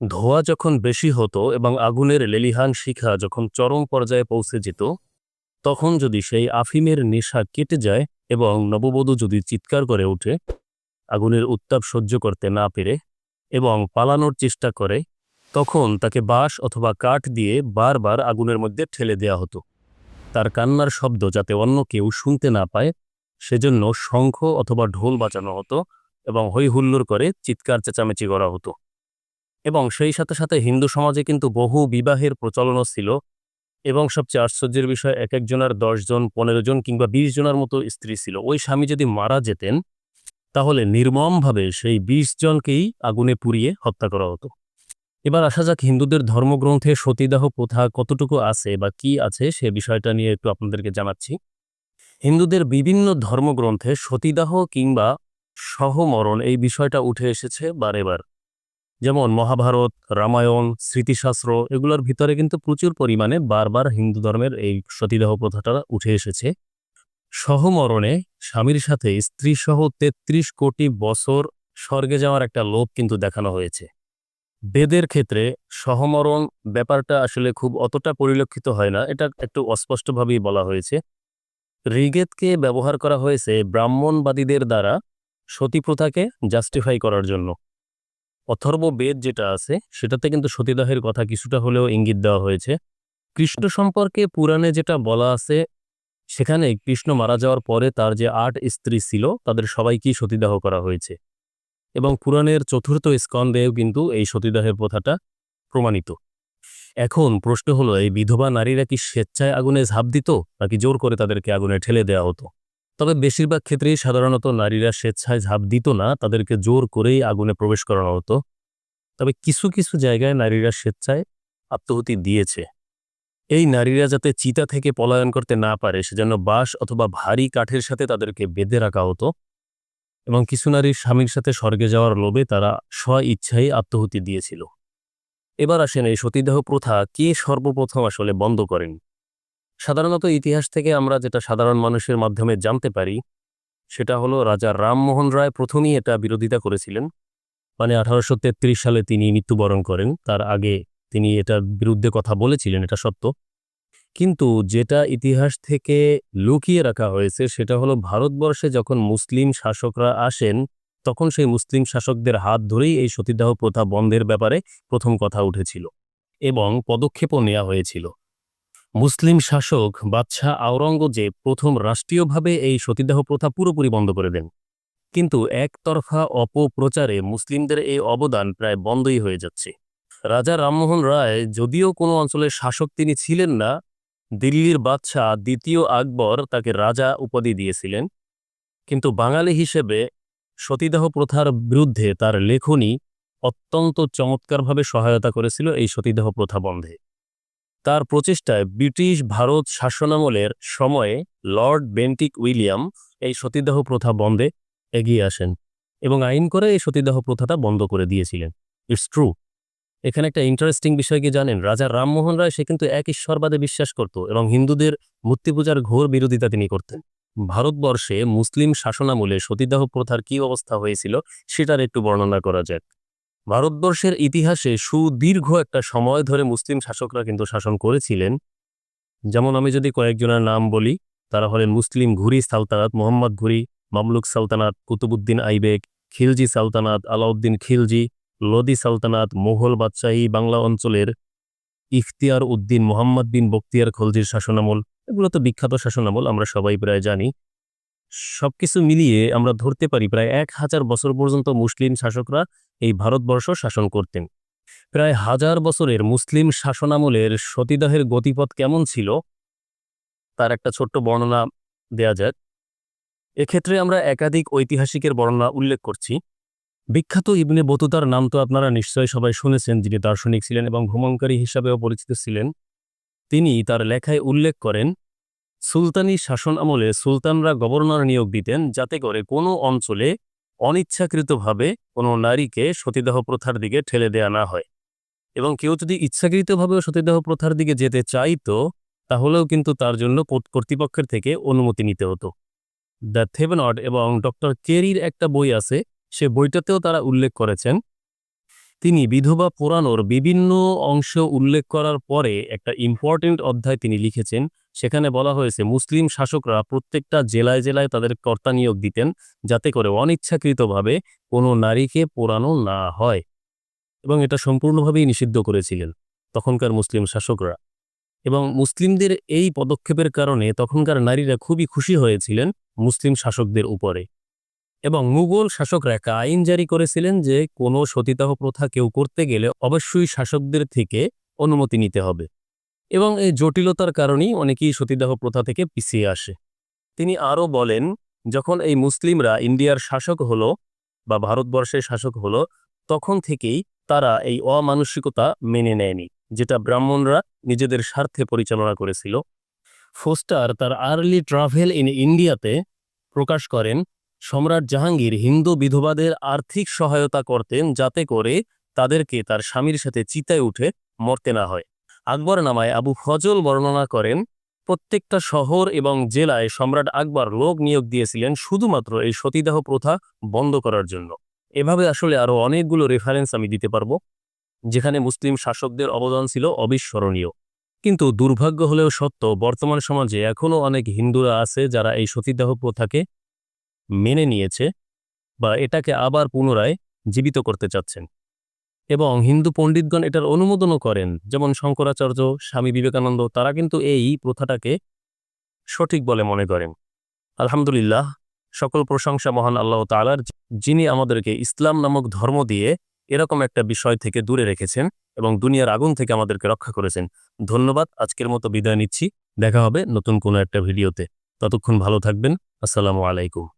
ধোঁয়া যখন বেশি হতো এবং আগুনের লেলিহান শিখা যখন চরম পর্যায়ে পৌঁছে যেত, তখন যদি সেই আফিমের নেশা কেটে যায় এবং নববধূ যদি চিৎকার করে ওঠে, আগুনের উত্তাপ সহ্য করতে না পেরে এবং পালানোর চেষ্টা করে, তখন তাকে বাঁশ অথবা কাঠ দিয়ে বারবার আগুনের মধ্যে ঠেলে দেয়া হতো। তার কান্নার শব্দ যাতে অন্য কেউ শুনতে না পায়, সেজন্য শঙ্খ অথবা ঢোল বাজানো হতো এবং হৈ হুল্লোড় করে চিৎকার চেঁচামেচি করা হতো। এবং সেই সাথে সাথে হিন্দু সমাজে কিন্তু বহু বিবাহের প্রচলনও ছিল এবং সবচেয়ে আশ্চর্যের বিষয়, এক একজনের দশজন পনেরো জন কিংবা বিশ জনের মতো স্ত্রী ছিল। ওই স্বামী যদি মারা যেতেন, তাহলে নির্মমভাবে সেই বিশ জনকেই আগুনে পুড়িয়ে হত্যা করা হতো। এবার আসা যাক হিন্দুদের ধর্মগ্রন্থে সতীদাহ প্রথা কতটুকু আছে বা কি আছে সে বিষয়টা নিয়ে একটু আপনাদেরকে জানাচ্ছি। হিন্দুদের বিভিন্ন ধর্মগ্রন্থে সতীদাহ কিংবা সহমরণ এই বিষয়টা উঠে এসেছে বারেবার। যেমন মহাভারত, রামায়ণ, স্মৃতিশাস্ত্র, এগুলোর ভিতরে কিন্তু প্রচুর পরিমাণে বারবার হিন্দু ধর্মের এই সতীদাহ প্রথাটা উঠে এসেছে। সহমরণে স্বামীর সাথে স্ত্রী সহ তেত্রিশ কোটি বছর স্বর্গে যাওয়ার একটা লোভ কিন্তু দেখানো হয়েছে। বেদের ক্ষেত্রে সহমরণ ব্যাপারটা আসলে খুব অতটা পরিলক্ষিত হয় না, এটা একটু অস্পষ্টভাবেই বলা হয়েছে। ঋগেদকে ব্যবহার করা হয়েছে ব্রাহ্মণবাদীদের দ্বারা সতী প্রথাকে জাস্টিফাই করার জন্য। অথর্ব বেদ যেটা আছে, সেটাতে কিন্তু সতীদাহের কথা কিছুটা হলেও ইঙ্গিত দেওয়া হয়েছে। কৃষ্ণ সম্পর্কে পুরাণে যেটা বলা আছে, সেখানে কৃষ্ণ মারা যাওয়ার পরে তার যে আট স্ত্রী ছিল, তাদের সবাইকেই সতীদাহ করা হয়েছে। এবং পুরাণের চতুর্থ স্কন্ধেও কিন্তু এই সতীদাহের প্রথাটা প্রমাণিত। এখন প্রশ্ন হলো, এই বিধবা নারীরা কি স্বেচ্ছায় আগুনে ঝাঁপ দিত, নাকি জোর করে তাদেরকে আগুনে ঠেলে দেওয়া হতো? তবে বেশিরভাগ ক্ষেত্রেই সাধারণত নারীরা স্বেচ্ছায় ঝাঁপ দিত না, তাদেরকে জোর করেই আগুনে প্রবেশ করানো হতো। তবে কিছু কিছু জায়গায় নারীরা স্বেচ্ছায় আত্মহতি দিয়েছে। এই নারীরা যাতে চিতা থেকে পলায়ন করতে না পারে, সেজন্য বাঁশ অথবা ভারী কাঠের সাথে তাদেরকে বেঁধে রাখা হতো এবং কিছু নারীর স্বামীর সাথে স্বর্গে যাওয়ার লোভে তারা স্ব ইচ্ছাই আত্মহতি দিয়েছিল। এবার আসেন এই সতীদাহ প্রথা কে সর্বপ্রথম আসলে বন্ধ করেন? সাধারণত ইতিহাস থেকে আমরা যেটা সাধারণ মানুষের মাধ্যমে জানতে পারি, সেটা হলো রাজা রামমোহন রায় প্রথমেই এটা বিরোধিতা করেছিলেন। মানে আঠারোশো তেত্রিশ সালে তিনি মৃত্যুবরণ করেন, তার আগে তিনি এটার বিরুদ্ধে কথা বলেছিলেন, এটা সত্য। কিন্তু যেটা ইতিহাস থেকে লুকিয়ে রাখা হয়েছে, সেটা হলো ভারতবর্ষে যখন মুসলিম শাসকরা আসেন, তখন সেই মুসলিম শাসকদের হাত ধরেই এই সতীদাহ প্রথা বন্ধের ব্যাপারে প্রথম কথা উঠেছিল এবং পদক্ষেপও নেওয়া হয়েছিল। মুসলিম শাসক বাদশাহ আওরঙ্গজেব প্রথম রাষ্ট্রীয়ভাবে এই সতীদাহ প্রথা পুরোপুরি বন্ধ করে দেন। কিন্তু একতরফা অপপ্রচারে মুসলিমদের এই অবদান প্রায় বন্ধই হয়ে যাচ্ছে। রাজা রামমোহন রায় যদিও কোনো অঞ্চলের শাসক তিনি ছিলেন না, দিল্লির বাদশাহ দ্বিতীয় আকবর তাকে রাজা উপাধি দিয়েছিলেন। কিন্তু বাঙালি হিসেবে সতীদাহ প্রথার বিরুদ্ধে তার লেখনী অত্যন্ত চমৎকারভাবে সহায়তা করেছিল এই সতীদাহ প্রথা বন্ধে। তার প্রচেষ্টায় ব্রিটিশ ভারত শাসনামলের সময়ে লর্ড বেন্টিক উইলিয়াম এই সতীদাহ প্রথা বন্ধে এগিয়ে আসেন এবং আইন করে এই সতীদাহ প্রথাটা বন্ধ করে দিয়েছিলেন। ইটস ট্রু এখানে একটা ইন্টারেস্টিং বিষয় কি জানেন? রাজা রামমোহন রায়, সে কিন্তু এক ঈশ্বরবাদে বিশ্বাস করত এবং হিন্দুদের মূর্তি পূজার ঘোর বিরোধিতা তিনি করতেন। ভারতবর্ষে মুসলিম শাসনামলে সতীদাহ প্রথার কি অবস্থা হয়েছিল, সেটার একটু বর্ণনা করা যাক। ভারতবর্ষের ইতিহাসে সুদীর্ঘ একটা সময় ধরে মুসলিম শাসকরা কিন্তু শাসন করেছিলেন। যেমন আমি যদি কয়েকজনের নাম বলি, তারা হলেন মুসলিম ঘুরি সালতানাত মোহাম্মদ ঘুরি, মামলুক সালতানাত কুতুবুদ্দিন আইবেক খিলজি সালতানাত আলাউদ্দিন খিলজি, লোদি সালতানাত মোঘল বাদশাহী বাংলা অঞ্চলের ইখতিয়ার উদ্দিন মোহাম্মদ বিন বক্তিয়ার খলজির শাসনামল। এগুলো তো বিখ্যাত শাসনামল, আমরা সবাই প্রায় জানি। সবকিছু মিলিয়ে আমরা ধরতে পারি প্রায় এক হাজার বছর পর্যন্ত মুসলিম শাসকরা এই ভারতবর্ষ শাসন করতেন। প্রায় হাজার বছরের মুসলিম শাসনামলের সতীদাহের গতিপথ কেমন ছিল? তার একটা ছোট্ট বর্ণনা দেয়া যাক। এক্ষেত্রে আমরা একাধিক ঐতিহাসিকের বর্ণনা উল্লেখ করছি। বিখ্যাত ইবনে বতুতার নাম তো আপনারা নিশ্চয়ই সবাই শুনেছেন, যিনি দার্শনিক ছিলেন এবং ভ্রমণকারী হিসাবেও পরিচিত ছিলেন। তিনি তার লেখায় উল্লেখ করেন সুলতানি শাসন আমলে সুলতানরা গভর্নর নিয়োগ দিতেন যাতে করে কোনো অঞ্চলে অনিচ্ছাকৃতভাবে কোনো নারীকে সতীদাহ প্রথার দিকে ঠেলে দেয়া না হয়। এবং কেউ যদি ইচ্ছাকৃতভাবেও সতীদাহ প্রথার দিকে যেতে চাইতো, তাহলেও কিন্তু তার জন্য কর্তৃপক্ষের থেকে অনুমতি নিতে হতো। দ্য থেভেনট এবং ডক্টর কেরির একটা বই আছে, সে বইটাতেও তারা উল্লেখ করেছেন। তিনি বিধবা পুরাণর বিভিন্ন অংশ উল্লেখ করার পরে একটা ইম্পর্টেন্ট অধ্যায় তিনি লিখেছেন সেখানে বলা হয়েছে, মুসলিম শাসকরা প্রত্যেকটা জেলায় জেলায় তাদের কর্তা নিয়োগ দিতেন যাতে করে অনিচ্ছাকৃতভাবে কোনো নারীকে পোড়ানো না হয়। এবং এটা সম্পূর্ণভাবেই নিষিদ্ধ করেছিলেন তখনকার মুসলিম শাসকরা। এবং মুসলিমদের এই পদক্ষেপের কারণে তখনকার নারীরা খুবই খুশি হয়েছিলেন মুসলিম শাসকদের উপরে। এবং মুঘল শাসকরা একটা আইন জারি করেছিলেন যে কোনো সতীদাহ প্রথা কেউ করতে গেলে অবশ্যই শাসকদের থেকে অনুমতি নিতে হবে। এবং এই জটিলতার কারণেই অনেকেই সতীদাহ প্রথা থেকে পিছিয়ে আসে। তিনি আরও বলেন, যখন এই মুসলিমরা ইন্ডিয়ার শাসক হলো বা ভারতবর্ষের শাসক হলো, তখন থেকেই তারা এই অমানসিকতা মেনে নেয়নি, যেটা ব্রাহ্মণরা নিজেদের স্বার্থে পরিচালনা করেছিল। ফোস্টার তার আর্লি ট্রাভেল ইন ইন্ডিয়াতে প্রকাশ করেন, সম্রাট জাহাঙ্গীর হিন্দু বিধবাদের আর্থিক সহায়তা করতেন যাতে করে তাদেরকে তার স্বামীর সাথে চিতায় উঠে মরতে না হয়। আকবর নামায় আবু ফজল বর্ণনা করেন, প্রত্যেকটা শহর এবং জেলায় সম্রাট আকবর লোক নিয়োগ দিয়েছিলেন শুধুমাত্র এই সতীদাহ প্রথা বন্ধ করার জন্য। এভাবে আসলে আরও অনেকগুলো রেফারেন্স আমি দিতে পারব, যেখানে মুসলিম শাসকদের অবদান ছিল অবিস্মরণীয়। কিন্তু দুর্ভাগ্য হলেও সত্য, বর্তমান সমাজে এখনও অনেক হিন্দুরা আছে যারা এই সতীদাহ প্রথাকে মেনে নিয়েছে বা এটাকে আবার পুনরায় জীবিত করতে চাচ্ছেন। এবং হিন্দু পণ্ডিতগণ এটার অনুমোদনও করেন। যেমন শঙ্করাচার্য, স্বামী বিবেকানন্দ, তারা কিন্তু এই প্রথাটাকে সঠিক বলে মনে করেন। আলহামদুলিল্লাহ, সকল প্রশংসা মহান আল্লাহ তালার যিনি আমাদেরকে ইসলাম নামক ধর্ম দিয়ে এরকম একটা বিষয় থেকে দূরে রেখেছেন এবং দুনিয়ার আগুন থেকে আমাদেরকে রক্ষা করেছেন। ধন্যবাদ, আজকের মতো বিদায় নিচ্ছি। দেখা হবে নতুন কোনো একটা ভিডিওতে। ততক্ষণ ভালো থাকবেন। আসসালামু আলাইকুম।